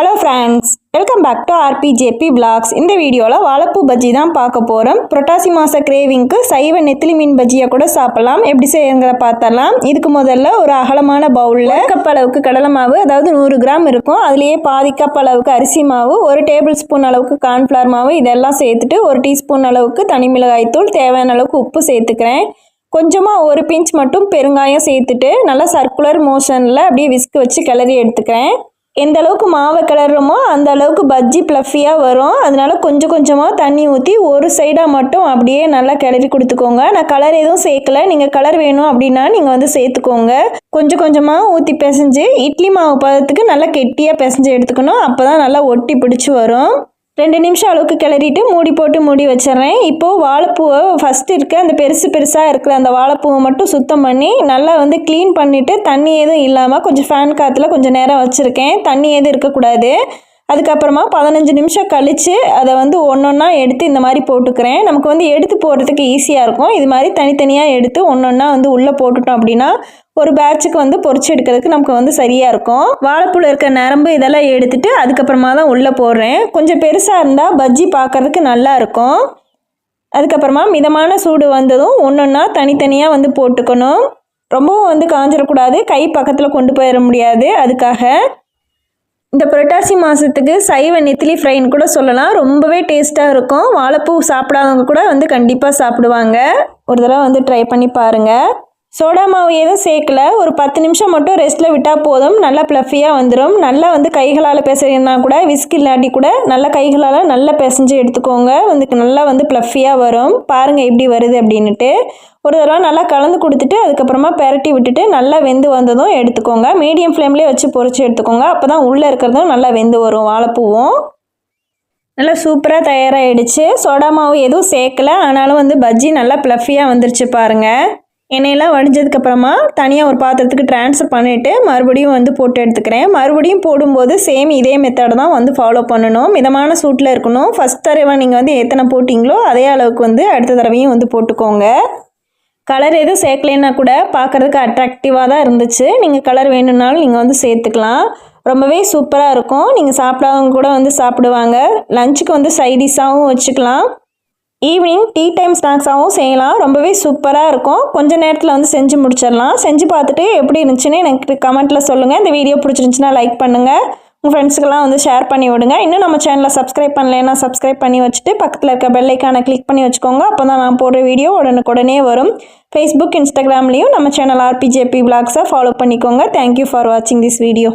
Hello friends welcome back to RPJP blogs இந்த வீடியோவில் வாழைப்பூ பஜ்ஜி தான் பார்க்க போகிறோம் புரட்டாசி மாத கிரேவிங்க்கு சைவ நெத்திலி மீன் பஜ்ஜியை கூட சாப்பிடலாம். எப்படி செய்யுங்கிற பார்த்தலாம் இதுக்கு முதல்ல ஒரு அகலமான பவுலில் கப் அளவுக்கு கடலை மாவு அதாவது நூறு கிராம் இருக்கும். அதுலேயே பாதி கப் அளவுக்கு அரிசி மாவு ஒரு டேபிள் ஸ்பூன் அளவுக்கு கார்ன்ஃப்ளவர் மாவு இதெல்லாம் சேர்த்துட்டு ஒரு டீஸ்பூன் அளவுக்கு தனி மிளகாய் தூள் தேவையான அளவுக்கு உப்பு சேர்த்துக்கிறேன். கொஞ்சமாக ஒரு பிஞ்ச் மட்டும் பெருங்காயம் சேர்த்துட்டு நல்லா சர்க்குலர் மோஷனில் அப்படியே விஸ்க் வச்சு கிளறி எடுத்துக்கிறேன். எந்த அளவுக்கு மாவை கிளறுறோமோ அந்த அளவுக்கு பஜ்ஜி ப்ளஃபியாக வரும். அதனால் கொஞ்சம் கொஞ்சமாக தண்ணி ஊற்றி ஒரு சைடாக மட்டும் அப்படியே நல்லா கிளறி கொடுத்துக்கோங்க. நான் கலர் எதுவும் சேர்க்கல. நீங்கள் கலர் வேணும் அப்படின்னா நீங்கள் வந்து சேர்த்துக்கோங்க. கொஞ்சம் கொஞ்சமாக ஊற்றி பிசைஞ்சு இட்லி மாவு பதத்துக்கு நல்லா கெட்டியாக பிசைஞ்சு எடுத்துக்கணும். அப்போ தான் நல்லா ஒட்டி பிடிச்சி வரும். ரெண்டு நிமிஷம் அளவுக்கு கிளறிட்டு மூடி போட்டு மூடி வச்சிட்றேன். இப்போது வாழைப்பூவை ஃபஸ்ட்டு இருக்க அந்த பெருசு பெருசாக இருக்கிற அந்த வாழைப்பூவை மட்டும் சுத்தம் பண்ணி நல்லா வந்து க்ளீன் பண்ணிவிட்டு தண்ணி எதுவும் இல்லாமல் கொஞ்சம் ஃபேன் காற்றுல கொஞ்சம் நேரம் வச்சுருக்கேன். தண்ணி எதுவும் இருக்கக்கூடாது. அதுக்கப்புறமா பதினஞ்சு நிமிஷம் கழித்து அதை வந்து ஒன்று ஒன்றா எடுத்து இந்த மாதிரி போட்டுக்கிறேன். நமக்கு வந்து எடுத்து போடுறதுக்கு ஈஸியாக இருக்கும். இது மாதிரி தனித்தனியாக எடுத்து ஒன்று ஒன்றா வந்து உள்ளே போட்டுட்டோம் அப்படின்னா ஒரு பேட்சுக்கு வந்து பொறிச்சு எடுக்கிறதுக்கு நமக்கு வந்து சரியாக இருக்கும். வாழைப்பூவில் இருக்க நரம்பு இதெல்லாம் எடுத்துட்டு அதுக்கப்புறமா தான் உள்ளே போடுறேன். கொஞ்சம் பெருசாக இருந்தால் பஜ்ஜி பார்க்குறதுக்கு நல்லா இருக்கும். அதுக்கப்புறமா மிதமான சூடு வந்ததும் ஒன்று ஒன்றா தனித்தனியாக வந்து போட்டுக்கணும். ரொம்பவும் வந்து காஞ்சிடக்கூடாது கை பக்கத்தில் கொண்டு போயிட முடியாது. அதுக்காக இந்த புரட்டாசி மாதத்துக்கு சைவ நெத்திலி ஃப்ரைன்னு கூட சொல்லலாம். ரொம்பவே டேஸ்ட்டாக இருக்கும். வாழைப்பூ சாப்பிடாதவங்க கூட வந்து கண்டிப்பாக சாப்பிடுவாங்க. ஒரு தடவை வந்து ட்ரை பண்ணி பாருங்கள் சோடா மாவு எதுவும் சேர்க்கல. ஒரு பத்து நிமிஷம் மட்டும் ரெஸ்ட்டில் விட்டால் போதும். நல்லா ப்ளஃபியாக வந்துடும் நல்லா வந்து கைகளால் பிசைனா கூட விஸ்க் இல்லாட்டி கூட நல்லா கைகளால் நல்லா பிசைஞ்சு எடுத்துக்கோங்க. வந்து நல்லா வந்து ப்ளஃபியாக வரும். பாருங்கள் எப்படி வருது அப்படின்ட்டு ஒரு தடவை நல்லா கலந்து கொடுத்துட்டு அதுக்கப்புறமா பெரட்டி விட்டுட்டு நல்லா வெந்து வந்ததும் எடுத்துக்கோங்க. மீடியம் ஃப்ளேம்லேயே வச்சு பொறிச்சு எடுத்துக்கோங்க. அப்போ தான் உள்ளே இருக்கிறதும் நல்லா வெந்து வரும் வாழைப்பூவும். நல்லா சூப்பராக தயாராகிடுச்சு சோடா மாவு எதுவும் சேர்க்கல. ஆனாலும் வந்து பஜ்ஜி நல்லா ப்ளஃபியாக வந்துருச்சு பாருங்கள் எண்ணெயெல்லாம் வடிஞ்சதுக்கப்புறமா தனியாக ஒரு பாத்திரத்துக்கு ட்ரான்ஸ்ஃபர் பண்ணிவிட்டு மறுபடியும் வந்து போட்டு எடுத்துக்கிறேன். மறுபடியும் போடும்போது சேம் இதே மெத்தடை தான் வந்து ஃபாலோ பண்ணணும். மிதமான சூட்டில் இருக்கணும். ஃபஸ்ட் தடவை நீங்கள் வந்து எத்தனை போட்டிங்களோ அதே அளவுக்கு வந்து அடுத்த தடவையும் வந்து போட்டுக்கோங்க. கலர் எதுவும் சேர்க்கலைன்னா கூட பார்க்குறதுக்கு அட்ராக்டிவாக தான் இருந்துச்சு. நீங்கள் கலர் வேணும்னாலும் நீங்கள் வந்து சேர்த்துக்கலாம். ரொம்பவே சூப்பராக இருக்கும். நீங்கள் சாப்பிடாதவங்க கூட வந்து சாப்பிடுவாங்க. லஞ்சுக்கு வந்து சைடிஷாகவும் வச்சுக்கலாம். ஈவினிங் டீ டைம் ஸ்நாக்ஸாகவும் செய்யலாம். ரொம்பவே சூப்பராக இருக்கும். கொஞ்சம் நேரத்தில் வந்து செஞ்சு முடிச்சிடலாம். செஞ்சு பார்த்துட்டு எப்படி இருந்துச்சுன்னு எனக்கு கமெண்ட்டில் சொல்லுங்கள் இந்த வீடியோ பிடிச்சிருந்துச்சுன்னா லைக் பண்ணுங்கள் உங்கள் ஃப்ரெண்ட்ஸுக்கெல்லாம் வந்து ஷேர் பண்ணி விடுங்க. இன்னும் நம்ம சேனலை சப்ஸ்கிரைப் பண்ணலைன்னா சப்ஸ்கிரைப் பண்ணி வச்சுட்டு பக்கத்தில் இருக்க பெல்லைக்கான கிளிக் பண்ணி வச்சுக்கோங்க. அப்போ தான் நான் போடுற வீடியோ உடனுக்குடனே வரும். ஃபேஸ்புக் இன்ஸ்டாகிராம்லேயும் நம்ம சேனல் ஆர்பிஜேபி பிளாக்ஸை ஃபாலோ பண்ணிக்கோங்க. தேங்க்யூ ஃபார் வாட்சிங் திஸ் வீடியோ